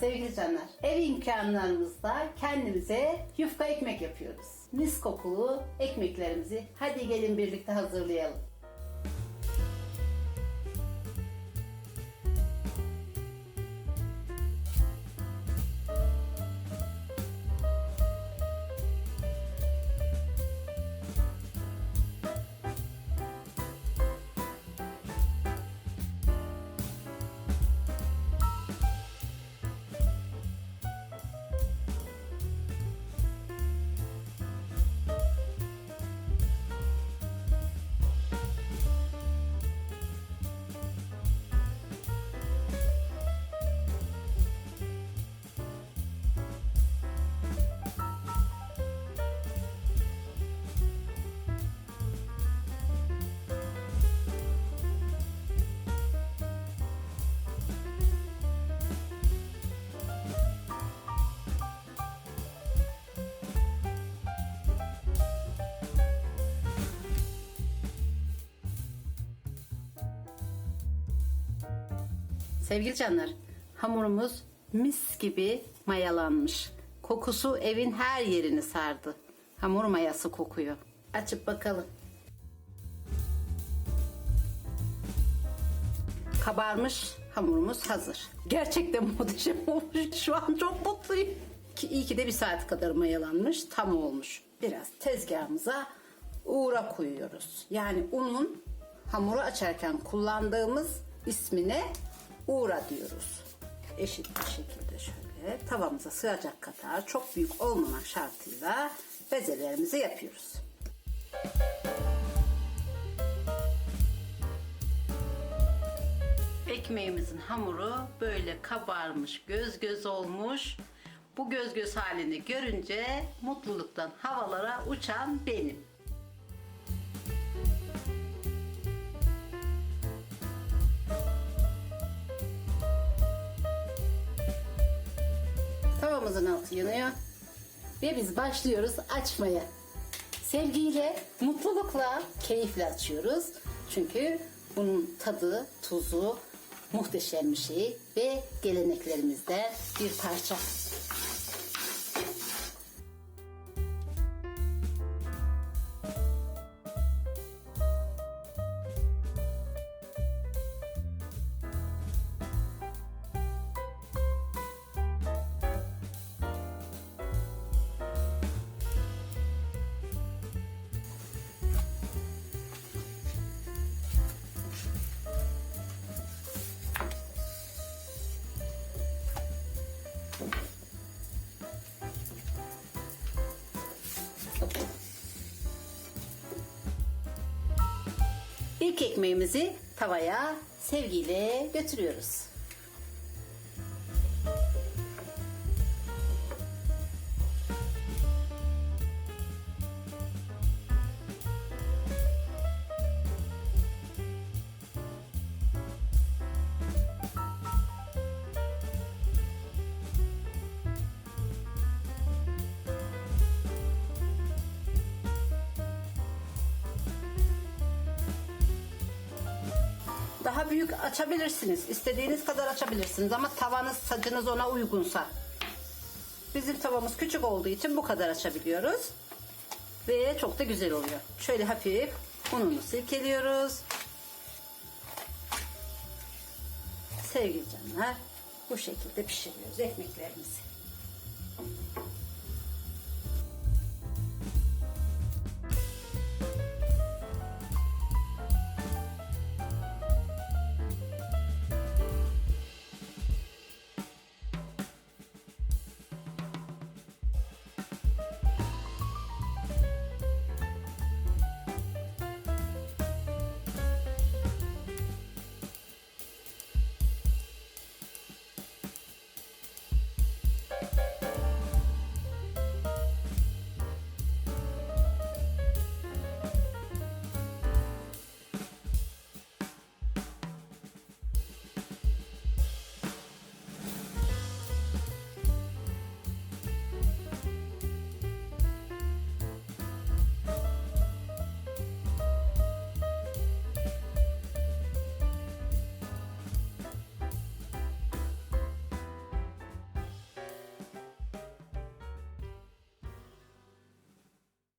sevgili canlar. Ev imkanlarımızda kendimize yufka ekmek yapıyoruz. Mis kokulu ekmeklerimizi hadi gelin birlikte hazırlayalım. Sevgili canlar, hamurumuz mis gibi mayalanmış. Kokusu evin her yerini sardı. Hamur mayası kokuyor. Açıp bakalım. Kabarmış hamurumuz hazır. Gerçekten muhteşem olmuş. Şu an çok mutluyum. Ki iyi ki de bir saat kadar mayalanmış. Tam olmuş. Biraz tezgahımıza uğra koyuyoruz. Yani unun hamuru açarken kullandığımız ismine uğra diyoruz. Eşit bir şekilde şöyle tavamıza sığacak kadar çok büyük olmamak şartıyla bezelerimizi yapıyoruz. Ekmeğimizin hamuru böyle kabarmış, göz göz olmuş. Bu göz göz halini görünce mutluluktan havalara uçan benim. Tavamızın altı yanıyor. Ve biz başlıyoruz açmaya. Sevgiyle, mutlulukla, keyifle açıyoruz. Çünkü bunun tadı, tuzu muhteşem bir şey ve geleneklerimizde bir parça. İlk ekmeğimizi tavaya sevgiyle götürüyoruz. Daha büyük açabilirsiniz. İstediğiniz kadar açabilirsiniz ama tavanız, sacınız ona uygunsa. Bizim tavamız küçük olduğu için bu kadar açabiliyoruz. Ve çok da güzel oluyor. Şöyle hafif ununu silkeliyoruz. Sevgili canlar bu şekilde pişiriyoruz ekmeklerimizi.